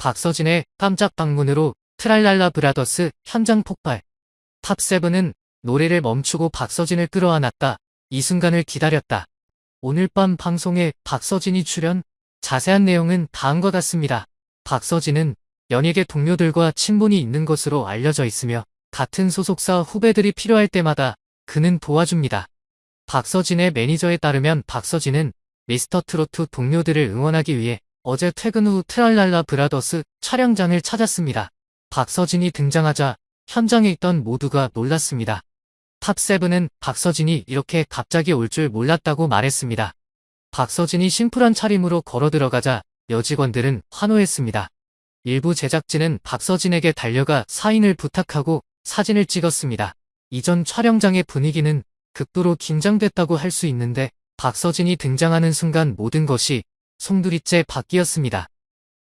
박서진의 깜짝 방문으로 트랄랄라 브라더스 현장 폭발. 탑세븐은 노래를 멈추고 박서진을 끌어안았다. 이 순간을 기다렸다. 오늘 밤 방송에 박서진이 출연? 자세한 내용은 다음과 같습니다. 박서진은 연예계 동료들과 친분이 있는 것으로 알려져 있으며 같은 소속사 후배들이 필요할 때마다 그는 도와줍니다. 박서진의 매니저에 따르면 박서진은 미스터 트로트 동료들을 응원하기 위해 어제 퇴근 후 트랄랄라 브라더스 촬영장을 찾았습니다. 박서진이 등장하자 현장에 있던 모두가 놀랐습니다. 탑세븐은 박서진이 이렇게 갑자기 올 줄 몰랐다고 말했습니다. 박서진이 심플한 차림으로 걸어 들어가자 여직원들은 환호했습니다. 일부 제작진은 박서진에게 달려가 사인을 부탁하고 사진을 찍었습니다. 이전 촬영장의 분위기는 극도로 긴장됐다고 할 수 있는데 박서진이 등장하는 순간 모든 것이 송두리째 바뀌었습니다.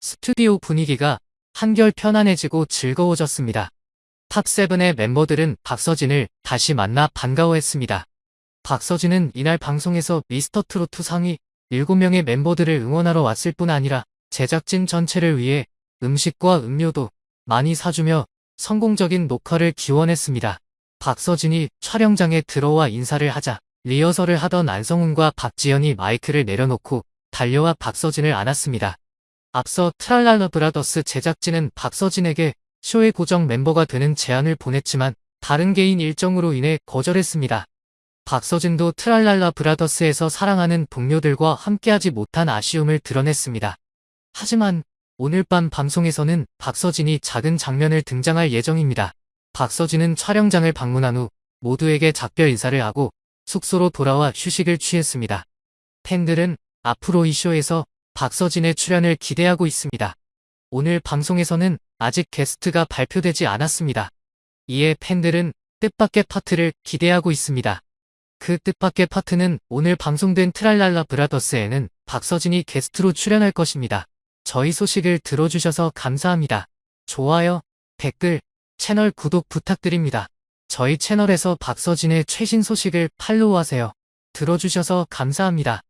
스튜디오 분위기가 한결 편안해지고 즐거워졌습니다. 탑세븐의 멤버들은 박서진을 다시 만나 반가워했습니다. 박서진은 이날 방송에서 미스터 트로트 상위 7명의 멤버들을 응원하러 왔을 뿐 아니라 제작진 전체를 위해 음식과 음료도 많이 사주며 성공적인 녹화를 기원했습니다. 박서진이 촬영장에 들어와 인사를 하자 리허설을 하던 안성훈과 박지연이 마이크를 내려놓고 달려와 박서진을 안았습니다. 앞서 트랄랄라 브라더스 제작진은 박서진에게 쇼의 고정 멤버가 되는 제안을 보냈지만 다른 개인 일정으로 인해 거절했습니다. 박서진도 트랄랄라 브라더스에서 사랑하는 동료들과 함께하지 못한 아쉬움을 드러냈습니다. 하지만 오늘 밤 방송에서는 박서진이 작은 장면을 등장할 예정입니다. 박서진은 촬영장을 방문한 후 모두에게 작별 인사를 하고 숙소로 돌아와 휴식을 취했습니다. 팬들은 앞으로 이 쇼에서 박서진의 출연을 기대하고 있습니다. 오늘 방송에서는 아직 게스트가 발표되지 않았습니다. 이에 팬들은 뜻밖의 파트를 기대하고 있습니다. 그 뜻밖의 파트는 오늘 방송된 트랄랄라 브라더스에는 박서진이 게스트로 출연할 것입니다. 저희 소식을 들어주셔서 감사합니다. 좋아요, 댓글, 채널 구독 부탁드립니다. 저희 채널에서 박서진의 최신 소식을 팔로우하세요. 들어주셔서 감사합니다.